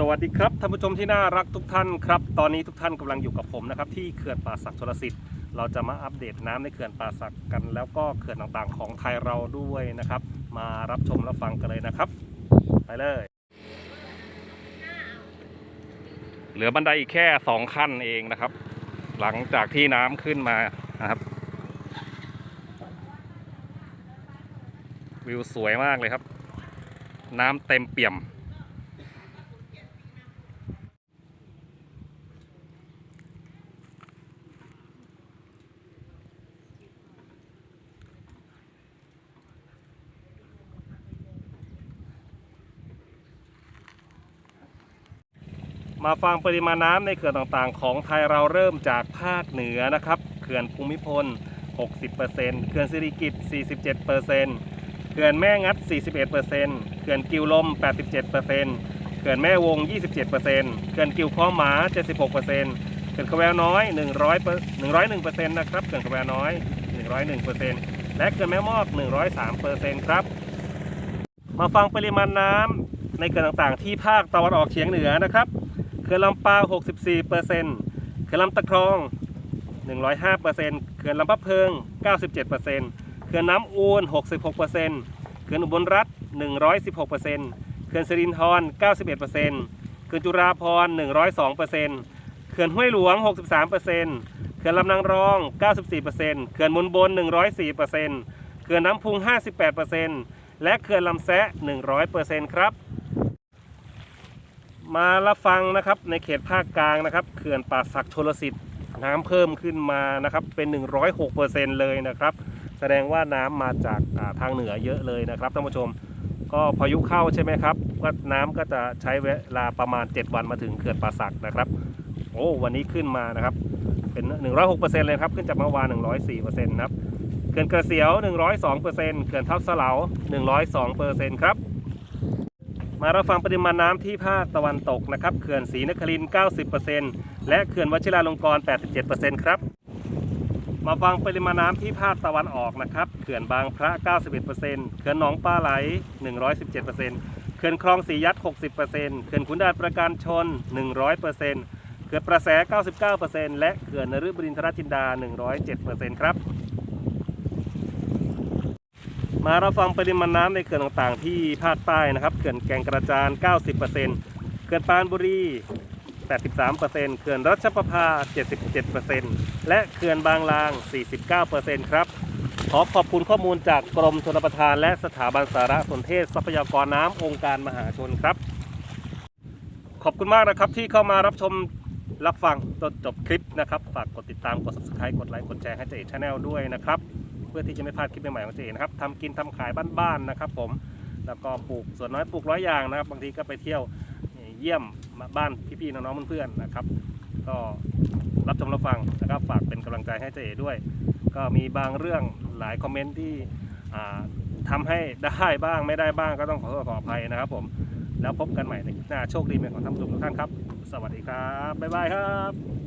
สวัสดีครับท่านผู้ชมที่น่ารักทุกท่านครับ ตอนนี้ทุกท่านกำลังอยู่กับผมนะครับที่เขื่อนป่าสักชลสิทธิ์เราจะมาอัปเดตน้ำในเขื่อนป่าสักกัน แล้วก็เขื่อนต่างๆของไทยเราด้วยนะครับ มารับชมรับฟังกันเลยนะครับ ไปเลย เหลือบันไดอีกแค่สองขั้นเองนะครับ หลังจากที่น้ำขึ้นมานะครับ วิวสวยมากเลยครับ น้ำเต็มเปี่ยม มาฟังปริมาณน้ำในเขื่อนต่างๆ ของไทยเราเริ่มจากภาคเหนือนะครับเขื่อนภูมิพล 60%เขื่อนสิริกิติ์47%เขื่อนแม่งัด 41%เขื่อนกิวลม 87%เขื่อนแม่วง 27%เขื่อนกิวคลอหมา 76%เขื่อนขแววน้อย 100 101%นะครับเขื่อนขแววน้อย 101%และเขื่อนแม่มอก 103%ครับ มาฟังปริมาณน้ำในเขื่อนต่างๆ ที่ภาคตะวันออกเฉียงเหนือนะครับ เขื่อนลำปาว64%เขื่อนลำตะครอง 105%เขื่อนลำพะเพิง 97%เขื่อนน้ำอูน66%เขื่อนอุบลรัฐ 116%เขื่อนสิรินธร91%เขื่อนจุฬาภรณ์102%เขื่อนห้วยหลวง 63%เขื่อนลำนางรอง 94%เขื่อนมุนบน 104%เขื่อนน้ำพุง 58%และเขื่อนลำแซะ100%ครับ มารับฟังนะครับในเขตภาคกลางนะครับเขื่อนป่าสักชลสิทธิ์น้ำเพิ่มขึ้นมานะครับเป็น 106%เลยนะครับ แสดงว่าน้ำมาจากาทางเหนือเยอะเลยนะครับท่านผู้ชมก็พายุเข้าใช่ไหมครับก็น้ำก็จะใช้เวลาประมาณ 7 วันมาถึงเขื่อนป่าสักนะครับโอ้วันนี้ขึ้นมานะครับเป็น 106%เลยครับขึ้นจากเมื่อวาน 104%นะครับเขื่อนกระเสียว 102%เขื่อนทับสะเหลา102%ครับ มารับฟังปริมาณน้ำที่ภาคตะวันตกนะครับเขื่อนศรีนครินทร์90%และเขื่อนวชิราลงกรณ์87%ครับ มาฟังปริมาณน้ำที่ภาคตะวันออกนะครับเขื่อนบางพระ 91%เขื่อนหนองปลาไหล 117%เขื่อนคลองสียัด 60%เขื่อนขุนด่านประการชน 100%เขื่อนประแส 99%และเขื่อนนฤบดินทรจินดา 107%ครับ มารับฟังปริมาณน้ำในเขื่อนต่างๆ ที่ภาคใต้นะครับ เขื่อนแก่งกระจาน 90%เขื่อนปานบุรี 83%เขื่อนรัชประภา 77%และเขื่อนบางลาง 49%ครับ ขอขอบคุณข้อมูลจากกรมชลประทาน และสถาบันสารสนเทศทรัพยากรน้ำองค์การมหาชนครับ ขอบคุณมากนะครับที่เข้ามารับชมรับฟังจนจบคลิปนะครับ ฝากกดติดตาม กด subscribe กดไลค์ กดแชร์ให้เจเอกชาแนลด้วยนะครับ พื่อที่จะไม่พลาดคลิปใหม่ๆของเจนะครับทำกินทำขายบ้านๆนะครับ ผมแล้วก็ปลูกส่วนน้อยปลูกร้อยอย่างนะครับบางทีก็ไปเที่ยวเยี่ยมมาบ้านพี่ๆน้องๆเพื่อนๆนะครับ ก็รับชมรับฟังนะครับฝากเป็นกำลังใจให้เจเอด้วย ก็มีบางเรื่องหลายคอมเมนต์ที่อ่าทำให้ได้บ้างไม่ได้บ้างก็ต้องขอโทษขออภัยนะครับ ผมแล้วพบกันใหม่ในคลิปหน้าโชคดีเป็นของท่านผู้ชมทุกท่านครับ สวัสดีครับบ๊ายบายครับ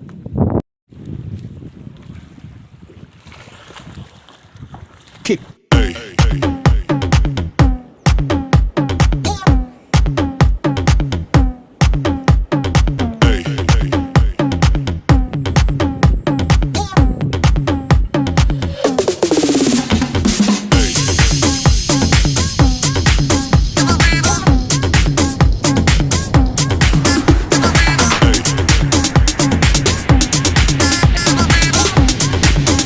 kick. Hey.